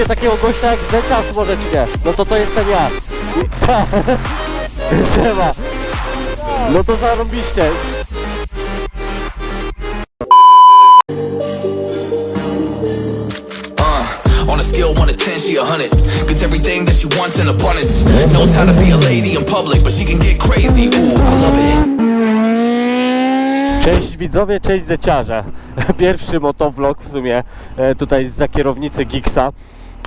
YouTubie takiego gościa jak Zecias, może ci nie? No to to jestem ja. Siema. No to zarobiście. Uh, on a scale 1 to 10, she a 100. Gets everything that she wants in abundance. Knows how to be a lady in public, but she can get crazy. Ooh, I love it. Cześć widzowie, cześć zeciarze. Pierwszy motovlog w sumie e, tutaj za kierownicy Giggsa.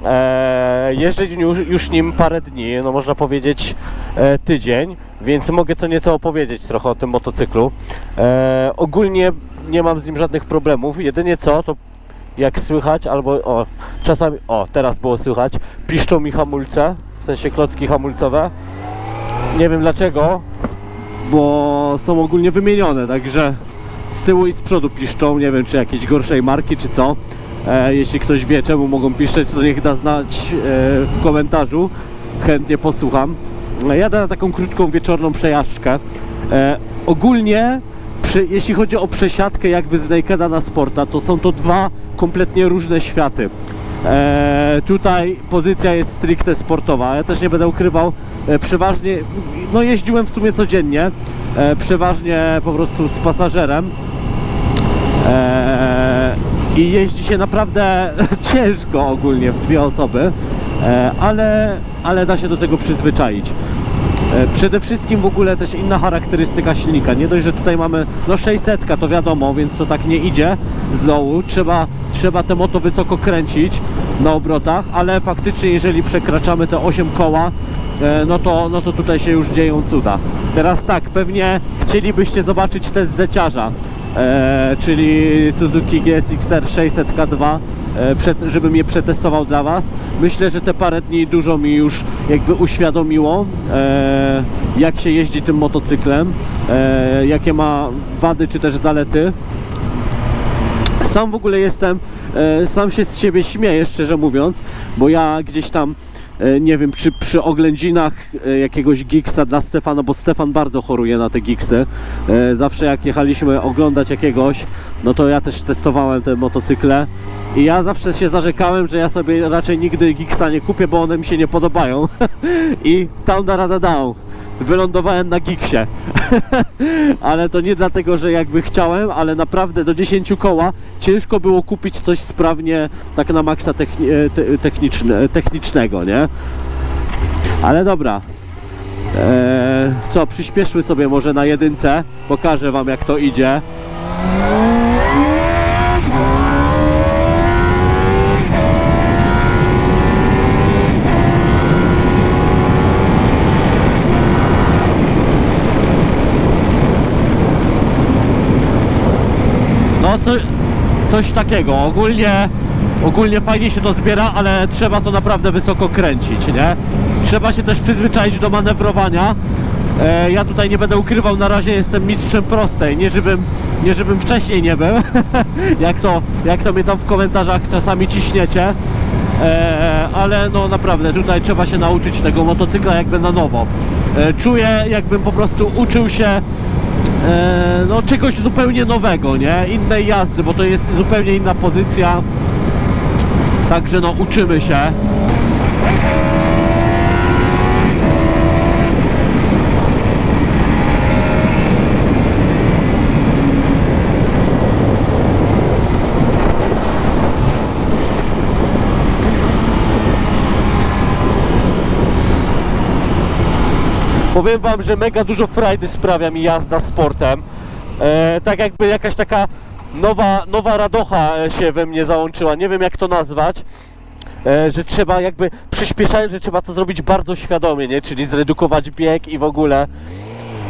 E, jeżdżę już, już nim parę dni, no można powiedzieć e, tydzień, więc mogę co nieco opowiedzieć trochę o tym motocyklu. E, ogólnie nie mam z nim żadnych problemów, jedynie co to jak słychać, albo o, czasami, o teraz było słychać, piszczą mi hamulce, w sensie klocki hamulcowe. Nie wiem dlaczego, bo są ogólnie wymienione, także z tyłu i z przodu piszczą, nie wiem czy jakiejś gorszej marki czy co. E, jeśli ktoś wie czemu mogą piszczeć, to niech da znać e, w komentarzu, chętnie posłucham. E, jadę na taką krótką wieczorną przejażdżkę. Ogólnie jeśli chodzi o przesiadkę jakby z Nakeda na Sporta, to są to dwa kompletnie różne światy. Tutaj pozycja jest stricte sportowa. Ja też nie będę ukrywał, e, przeważnie, no jeździłem w sumie codziennie, e, przeważnie po prostu z pasażerem. I jeździ się naprawdę ciężko ogólnie w dwie osoby, e, ale, ale da się do tego przyzwyczaić. E, Przede wszystkim w ogóle też inna charakterystyka silnika. Nie dość, że tutaj mamy no 600 to wiadomo, więc to tak nie idzie z dołu. Trzeba, trzeba te moto wysoko kręcić na obrotach, ale faktycznie jeżeli przekraczamy te 8 koła, e, no to, no to tutaj się już dzieją cuda. Teraz tak, pewnie chcielibyście zobaczyć test zeciarza, e, czyli Suzuki GSX-R 600K2 e, żebym je przetestował dla Was. Myślę, że te parę dni dużo mi już jakby uświadomiło, e, jak się jeździ tym motocyklem, jakie ma wady czy też zalety. Sam w ogóle jestem, sam się z siebie śmieję, szczerze mówiąc, bo ja gdzieś tam, nie wiem, przy, przy oględzinach e, jakiegoś gigsa dla Stefana, bo Stefan bardzo choruje na te gigsy. E, Zawsze jak jechaliśmy oglądać jakiegoś, no to ja też testowałem te motocykle i ja zawsze się zarzekałem, że ja sobie raczej nigdy gigsa nie kupię, bo one mi się nie podobają. I tam da rada dał. Wylądowałem na giksie. ale to nie dlatego, że jakby chciałem, ale naprawdę do 10 koła ciężko było kupić coś sprawnie tak na maksa techni- e, te- techniczne, technicznego, nie? Ale dobra. Eee, co, przyspieszmy sobie może na jedynce. Pokażę wam jak to idzie. Co, coś takiego. Ogólnie, ogólnie fajnie się to zbiera, ale trzeba to naprawdę wysoko kręcić, nie? Trzeba się też przyzwyczaić do manewrowania. E, ja tutaj nie będę ukrywał, na razie jestem mistrzem prostej, nie żebym, nie żebym wcześniej nie był, jak, to, jak to mnie tam w komentarzach czasami ciśniecie. E, ale no naprawdę tutaj trzeba się nauczyć tego motocykla jakby na nowo. E, czuję jakbym po prostu uczył się no czegoś zupełnie nowego, nie? Innej jazdy, bo to jest zupełnie inna pozycja. Także no uczymy się. Powiem wam, że mega dużo frajdy sprawia mi jazda sportem. E, tak jakby jakaś taka nowa, nowa radocha e, się we mnie załączyła. Nie wiem jak to nazwać. E, że trzeba jakby przyspieszając, że trzeba to zrobić bardzo świadomie, nie? Czyli zredukować bieg i w ogóle.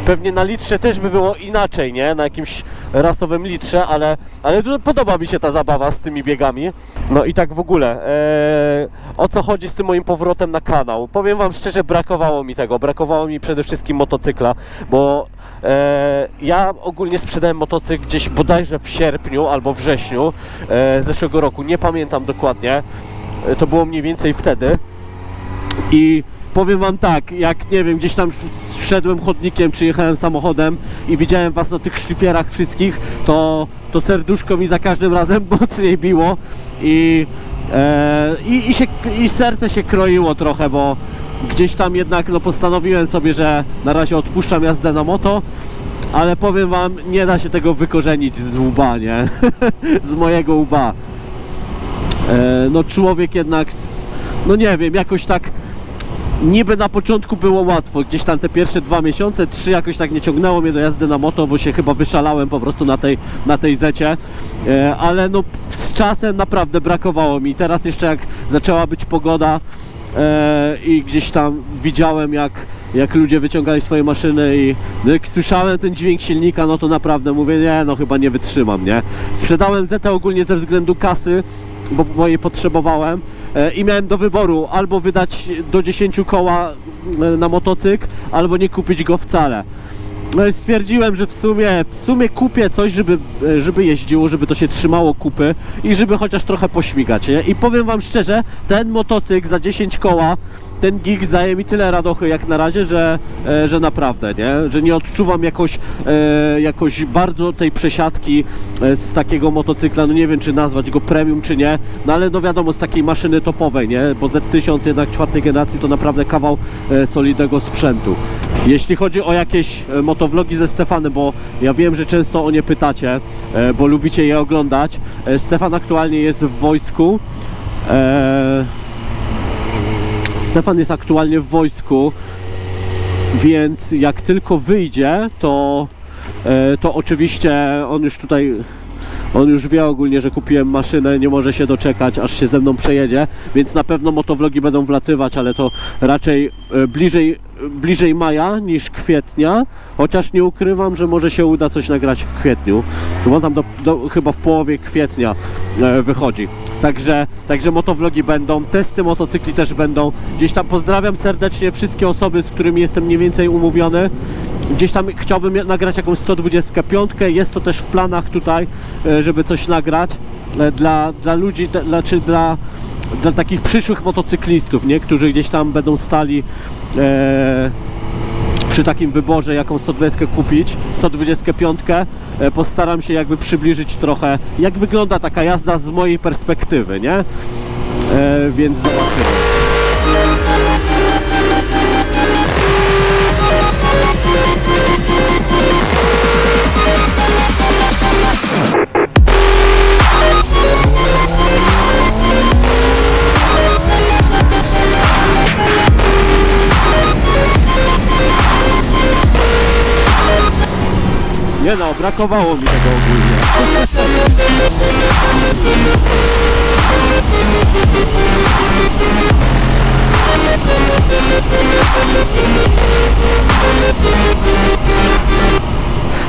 Pewnie na litrze też by było inaczej, nie? Na jakimś rasowym litrze, ale, ale podoba mi się ta zabawa z tymi biegami. No i tak w ogóle, e, o co chodzi z tym moim powrotem na kanał? Powiem Wam szczerze, brakowało mi tego, brakowało mi przede wszystkim motocykla, bo e, ja ogólnie sprzedałem motocykl gdzieś bodajże w sierpniu albo wrześniu e, zeszłego roku, nie pamiętam dokładnie, e, to było mniej więcej wtedy. I powiem wam tak, jak nie wiem, gdzieś tam szedłem chodnikiem, czy jechałem samochodem i widziałem was na tych szlifierach wszystkich, to, to serduszko mi za każdym razem mocniej biło i E, i, i, się, I serce się kroiło trochę, bo gdzieś tam jednak no, postanowiłem sobie, że na razie odpuszczam jazdę na moto, ale powiem wam, nie da się tego wykorzenić z łba, nie? z mojego łba. E, no człowiek jednak, no nie wiem, jakoś tak niby na początku było łatwo, gdzieś tam te pierwsze dwa miesiące, trzy jakoś tak nie ciągnęło mnie do jazdy na moto, bo się chyba wyszalałem po prostu na tej, na tej zecie, e, ale no z czasem naprawdę brakowało mi. Teraz jeszcze jak zaczęła być pogoda e, i gdzieś tam widziałem jak, jak ludzie wyciągali swoje maszyny i no jak słyszałem ten dźwięk silnika, no to naprawdę mówię, nie no chyba nie wytrzymam, nie. Sprzedałem zetę ogólnie ze względu kasy, bo mojej potrzebowałem i miałem do wyboru albo wydać do 10 koła e, na motocykl, albo nie kupić go wcale. No i stwierdziłem, że w sumie, w sumie kupię coś, żeby, e, żeby jeździło, żeby to się trzymało kupy i żeby chociaż trochę pośmigać, nie? I powiem wam szczerze, ten motocykl za 10 koła, ten gig daje mi tyle radochy jak na razie, że, e, że naprawdę, nie? Że nie odczuwam jakoś, e, jakoś bardzo tej przesiadki e, z takiego motocykla, no nie wiem czy nazwać go premium czy nie, no ale no wiadomo z takiej maszyny topowej, nie? Bo Z1000 jednak czwartej generacji to naprawdę kawał solidnego sprzętu. Jeśli chodzi o jakieś motovlogi ze Stefanem, bo ja wiem, że często o nie pytacie, bo lubicie je oglądać. Stefan aktualnie jest w wojsku. E, Stefan jest aktualnie w wojsku, więc jak tylko wyjdzie, to, e, to oczywiście on już tutaj on już wie ogólnie, że kupiłem maszynę, nie może się doczekać, aż się ze mną przejedzie, więc na pewno motovlogi będą wlatywać, ale to raczej e, bliżej, bliżej maja niż kwietnia, chociaż nie ukrywam, że może się uda coś nagrać w kwietniu, bo tam do, do, chyba w połowie kwietnia e, wychodzi. Także, także motovlogi będą, testy motocykli też będą. Gdzieś tam pozdrawiam serdecznie wszystkie osoby, z którymi jestem mniej więcej umówiony. Gdzieś tam chciałbym nagrać jakąś 125. Jest to też w planach tutaj, e, żeby coś nagrać e, dla, dla ludzi, dla, czy dla, dla takich przyszłych motocyklistów, nie? którzy gdzieś tam będą stali e, przy takim wyborze, jaką 120 kupić, 125, e, postaram się jakby przybliżyć trochę, jak wygląda taka jazda z mojej perspektywy, nie? E, więc zobaczymy. Nie no, brakowało mi tego ogólnie.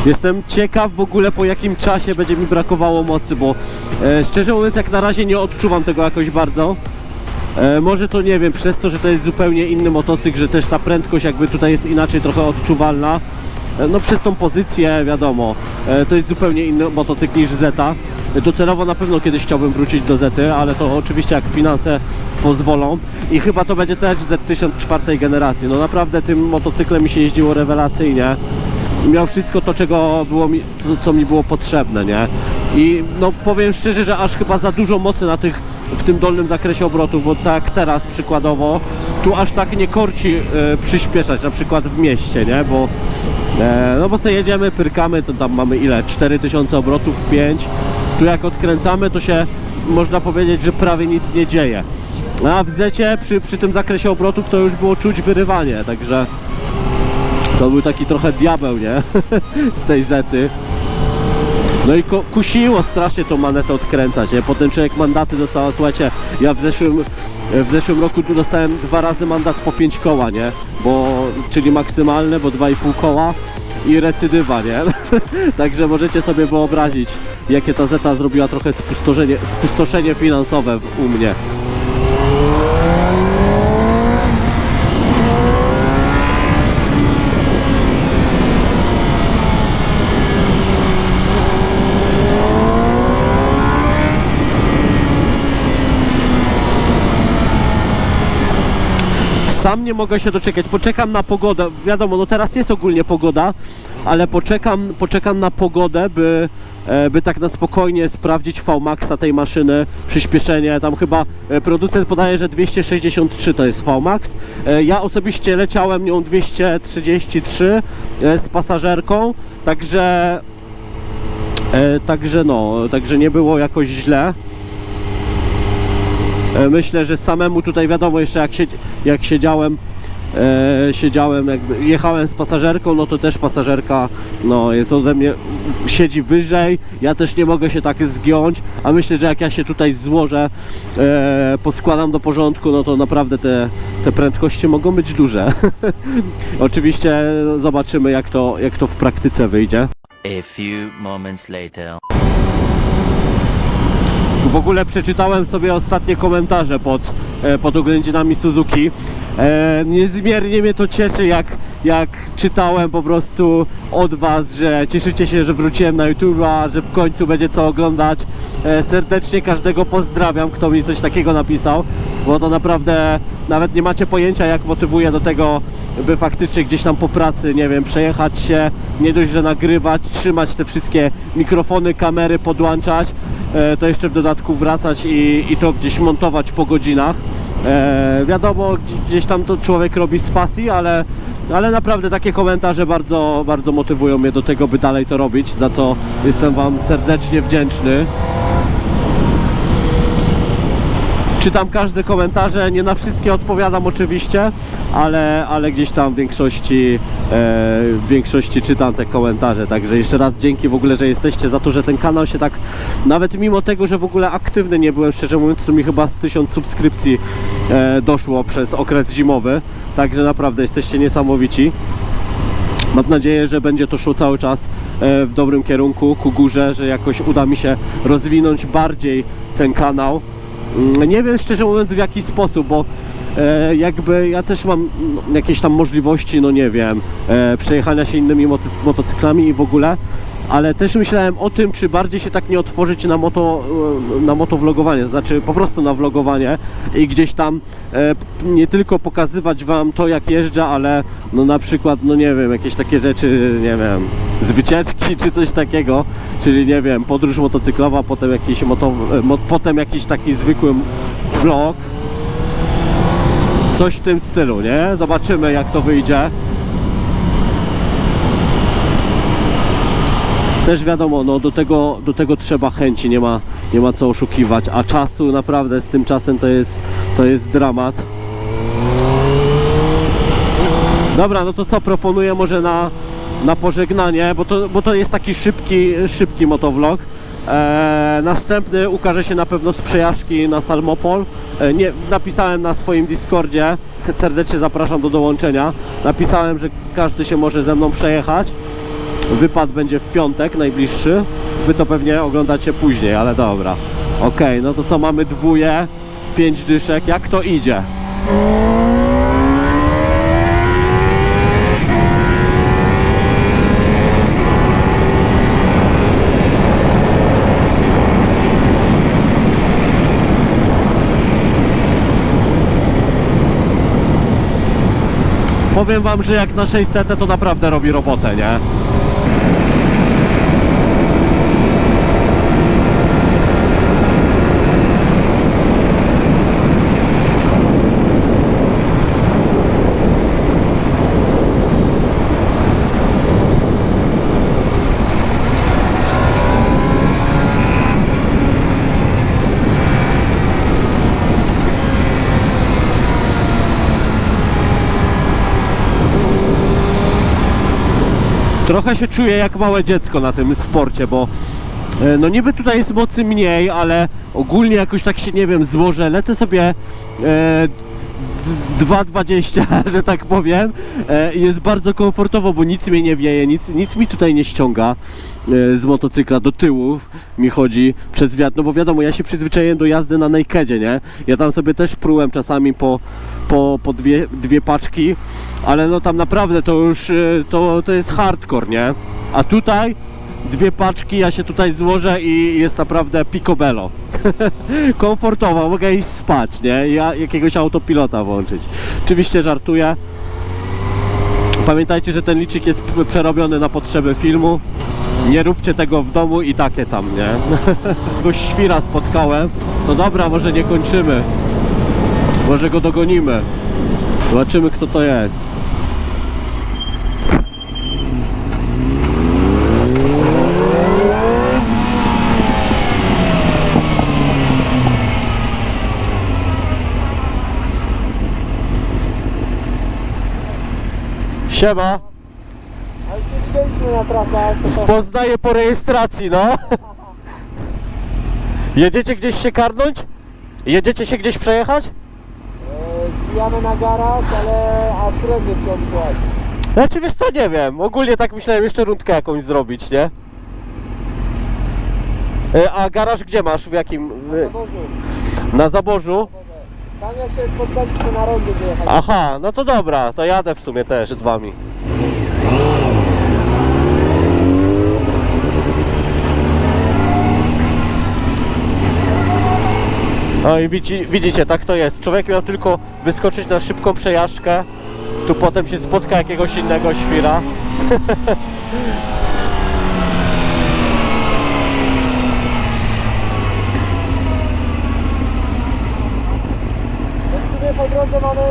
Jestem ciekaw w ogóle po jakim czasie będzie mi brakowało mocy, bo e, szczerze mówiąc jak na razie nie odczuwam tego jakoś bardzo. E, może to nie wiem, przez to, że to jest zupełnie inny motocykl, że też ta prędkość jakby tutaj jest inaczej trochę odczuwalna. No przez tą pozycję wiadomo, e, to jest zupełnie inny motocykl niż Zeta. Docelowo na pewno kiedyś chciałbym wrócić do Zety, ale to oczywiście jak finanse pozwolą. I chyba to będzie też Z1000 czwartej generacji. No naprawdę tym motocyklem mi się jeździło rewelacyjnie miał wszystko to, czego było mi, co, co mi było potrzebne, nie? I no powiem szczerze, że aż chyba za dużo mocy na tych, w tym dolnym zakresie obrotów, bo tak teraz przykładowo, tu aż tak nie korci e, przyspieszać, na przykład w mieście, nie? Bo no bo sobie jedziemy, pyrkamy, to tam mamy ile? 4000 obrotów, 5. Tu jak odkręcamy, to się można powiedzieć, że prawie nic nie dzieje. A w zecie przy, przy tym zakresie obrotów to już było czuć wyrywanie, także to był taki trochę diabeł, nie? Z tej zety. No i kusiło strasznie tą manetę odkręcać, nie? Potem człowiek mandaty dostał, słuchajcie, ja w zeszłym, w zeszłym roku tu dostałem dwa razy mandat po 5 koła, nie? Bo, czyli maksymalne, bo 2,5 koła i recydywa, nie? Także możecie sobie wyobrazić, jakie ta zeta zrobiła trochę spustoszenie, spustoszenie finansowe u mnie. Sam nie mogę się doczekać. Poczekam na pogodę. Wiadomo, no teraz jest ogólnie pogoda, ale poczekam, poczekam na pogodę, by, e, by tak na spokojnie sprawdzić VMAXa tej maszyny, przyspieszenie, tam chyba e, producent podaje, że 263 to jest VMAX. E, Ja osobiście leciałem nią 233 e, z pasażerką, także także no, także nie było jakoś źle. E, Myślę, że samemu tutaj wiadomo jeszcze jak, siedzi, jak siedziałem e, siedziałem jakby jechałem z pasażerką, no to też pasażerka no jest ode mnie siedzi wyżej, ja też nie mogę się tak zgiąć, a myślę, że jak ja się tutaj złożę e, poskładam do porządku, no to naprawdę te, te prędkości mogą być duże. Oczywiście zobaczymy jak to, jak to w praktyce wyjdzie. A few moments later. W ogóle przeczytałem sobie ostatnie komentarze pod, e, pod oględzinami Suzuki. E, niezmiernie mnie to cieszy, jak, jak czytałem po prostu od Was, że cieszycie się, że wróciłem na YouTube'a, że w końcu będzie co oglądać. E, serdecznie każdego pozdrawiam, kto mi coś takiego napisał, bo to naprawdę nawet nie macie pojęcia, jak motywuje do tego, by faktycznie gdzieś tam po pracy, nie wiem, przejechać się, nie dość, że nagrywać, trzymać te wszystkie mikrofony, kamery, podłączać, to jeszcze w dodatku wracać i, i to gdzieś montować po godzinach. E, wiadomo, gdzie- gdzieś tam to człowiek robi z pasji, ale, ale naprawdę takie komentarze bardzo, bardzo motywują mnie do tego, by dalej to robić, za co jestem Wam serdecznie wdzięczny. Czytam każde komentarze, nie na wszystkie odpowiadam oczywiście, ale, ale gdzieś tam w większości, e, w większości czytam te komentarze, także jeszcze raz dzięki w ogóle, że jesteście za to, że ten kanał się tak, nawet mimo tego, że w ogóle aktywny nie byłem, szczerze mówiąc, to mi chyba z 1000 subskrypcji e, doszło przez okres zimowy, także naprawdę jesteście niesamowici. Mam nadzieję, że będzie to szło cały czas e, w dobrym kierunku, ku górze, że jakoś uda mi się rozwinąć bardziej ten kanał. Mm, Nie wiem szczerze mówiąc w jaki sposób, bo e, jakby ja też mam no, jakieś tam możliwości, no nie wiem, e, przejechania się innymi moto, motocyklami i w ogóle, ale też myślałem o tym, czy bardziej się tak nie otworzyć na moto, e, na motovlogowanie, znaczy po prostu na vlogowanie i gdzieś tam e, nie tylko pokazywać Wam to jak jeżdżę, ale no na przykład, no nie wiem, jakieś takie rzeczy, nie wiem, z wycieczki czy coś takiego, czyli nie wiem, podróż motocyklowa, potem jakiś, moto, mo, potem jakiś taki zwykły vlog, coś w tym stylu, nie? Zobaczymy jak to wyjdzie. Też wiadomo, no do tego, do tego trzeba chęci, nie ma, nie ma co oszukiwać, a czasu naprawdę z tym czasem to jest, to jest dramat. Dobra, no to co proponuję może na, na pożegnanie, bo to, bo to jest taki szybki, szybki motovlog. E, następny ukaże się na pewno z przejażdżki na Salmopol. E, nie, napisałem na swoim Discordzie, serdecznie zapraszam do dołączenia. Napisałem, że każdy się może ze mną przejechać. Wypad będzie w piątek najbliższy. Wy to pewnie oglądacie później, ale dobra. Okej, no to co mamy dwóje, pięć dyszek, jak to idzie? Powiem wam, że jak na 600 to naprawdę robi robotę, nie? Trochę się czuję jak małe dziecko na tym sporcie, bo e, no niby tutaj jest mocy mniej, ale ogólnie jakoś tak się nie wiem, złożę, lecę sobie e, 2,20, że tak powiem e, jest bardzo komfortowo, bo nic mnie nie wieje, nic, nic mi tutaj nie ściąga e, z motocykla do tyłu mi chodzi przez wiatr, no bo wiadomo, ja się przyzwyczaiłem do jazdy na nakedzie, nie? Ja tam sobie też prułem czasami po, po, po dwie, dwie paczki, ale no tam naprawdę to już, e, to, to jest hardcore, nie? A tutaj dwie paczki, ja się tutaj złożę i jest naprawdę picobello. Komfortowo, mogę iść spać, nie? Ja jakiegoś autopilota włączyć. Oczywiście żartuję. Pamiętajcie, że ten licznik jest przerobiony na potrzeby filmu. Nie róbcie tego w domu i takie tam, nie? Kogoś świra spotkałem. No dobra, może nie kończymy. Może go dogonimy. Zobaczymy kto to jest. Siema. Ale się widzieliśmy na trasach, to to Poznaję po rejestracji, no. Jedziecie gdzieś się karnąć? Jedziecie się gdzieś przejechać? e, zbijamy na garaż, ale a którędy się odbywać? Znaczy wiesz co, nie wiem. Ogólnie tak myślałem jeszcze rundkę jakąś zrobić, nie? E, A garaż gdzie masz? W jakim? w- Boże, Na zaborzu? Tam jak się spotkaliśmy na wyjechać. Aha, no to dobra, to jadę w sumie też z wami. No i widzi, widzicie, tak to jest. Człowiek miał tylko wyskoczyć na szybką przejażdżkę, tu potem się spotka jakiegoś innego świra. No w sumie po drodze mamy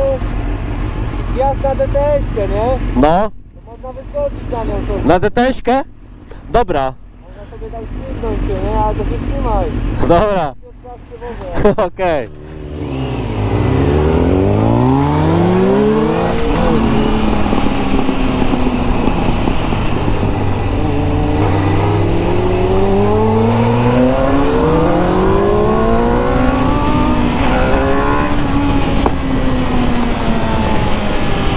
wjazd na DTS-kę, nie? No, To można wyskoczyć na nią to. na DTS-kę? Dobra, Można sobie tam śmignąć się, nie? Ale to się trzymaj. dobra, Pierwszy raz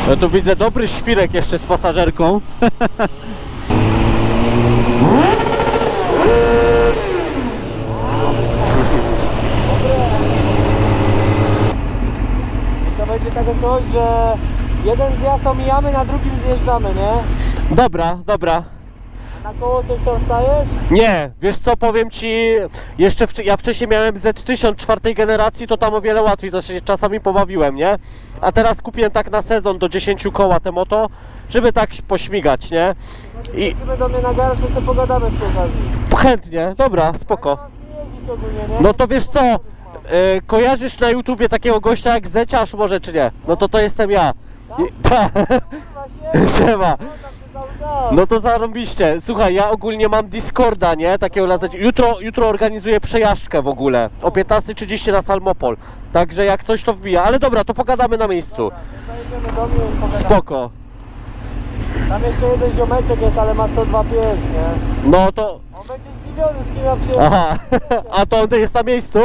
No tu widzę dobry świrek jeszcze z pasażerką. To będzie takie coś, że jeden zjazd omijamy, na drugim zjeżdżamy, nie? Dobra, dobra. Na koło coś tam stajesz? Nie, wiesz co, powiem ci, jeszcze ja wcześniej miałem Z1000 czwartej generacji, to tam o wiele łatwiej, to się czasami pobawiłem, nie? A teraz kupiłem tak na sezon do 10 koła te moto, żeby tak pośmigać, nie? I do mnie na garaż, to sobie pogadamy przy okazji. chętnie, dobra, spoko. Mam z kim jeździć ogólnie, nie? No to wiesz co, e, kojarzysz na YouTubie takiego gościa jak Zeciarz może czy nie? No to to jestem ja. I, ta, Kurwa, się, siema. cały czas. No to zarobiście. Słuchaj, ja ogólnie mam Discorda, nie? Takiego zasadzie- Jutro, jutro organizuję przejażdżkę w ogóle. O 15.30 na Salmopol. Także jak coś to wbija. Ale dobra, to pogadamy na miejscu. Zajedziemy do mnie i pogadamy. Spoko. Tam jeszcze jeden ziomeczek jest, ale ma 102,5, nie? No to... On będzie zdziwiony, z kim ja przyjechałem. Aha. A to on jest na miejscu?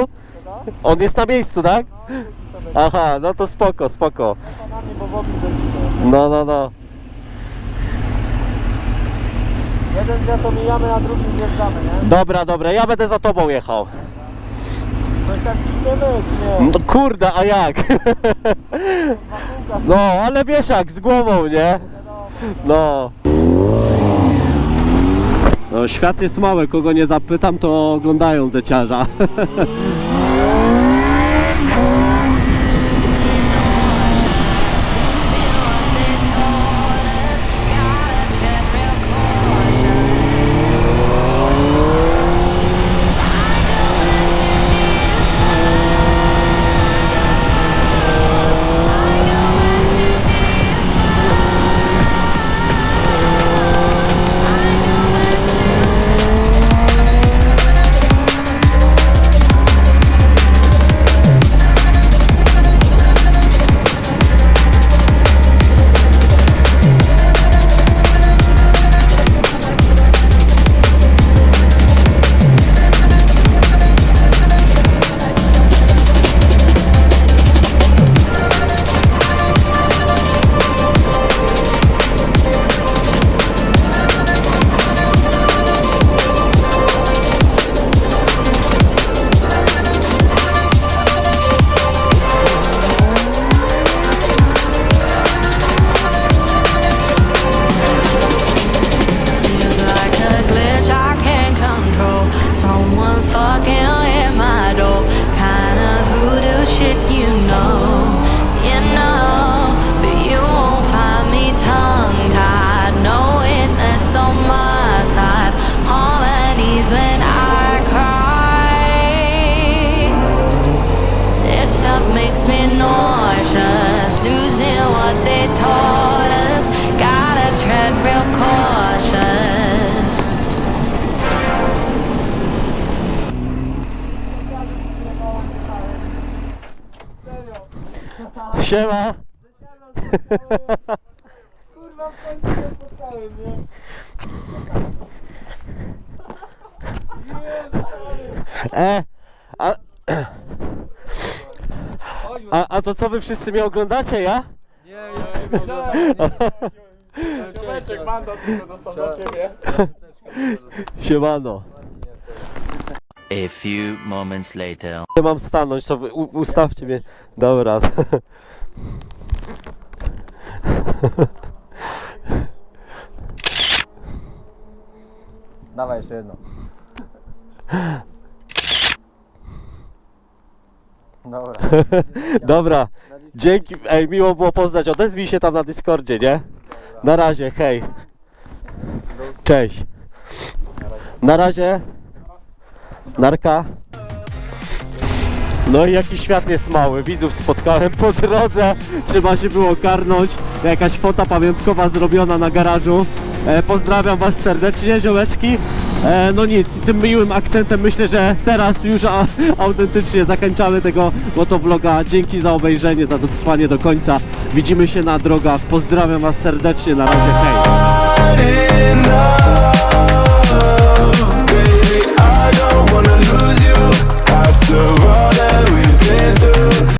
On jest na miejscu, tak? Aha, no to spoko, spoko. Panami, bo w ogóle będzie. No, no, no. Jeden zjazd omijamy, na drugim zjeżdżamy, nie? Dobra, dobra, ja będę za tobą jechał. Coś tam ciśniemy, czy nie? No kurde, a jak? No, ale wiesz jak, z głową, nie? No. No, świat jest mały, kogo nie zapytam, to oglądają zeciarza. Siema. Kurwa, w końcu się spotkałem, nie? E, a, a, a to co wy wszyscy mnie oglądacie, ja? Nie, nie, nie, nie. Ciomeczek mandat tylko dostał za ciebie. Siemano. A few moments later. Nie mam stanąć, to wy u, ustawcie mnie. Dobra. Dawaj jeszcze jedno. Dobra. Dobra. Dzięki, ej, miło było poznać. Odezwij się tam na Discordzie, nie? Na razie, hej. Cześć. Na razie. Narka. No i jaki świat jest mały. Widzów spotkałem po drodze. Trzeba się było karnąć. Jakaś fota pamiątkowa zrobiona na garażu. E, pozdrawiam Was serdecznie, ziołeczki. E, no nic, tym miłym akcentem myślę, że teraz już a, autentycznie zakończamy tego motovloga. Dzięki za obejrzenie, za dotrwanie do końca. Widzimy się na drogach. Pozdrawiam Was serdecznie. Na razie, hej. Enough.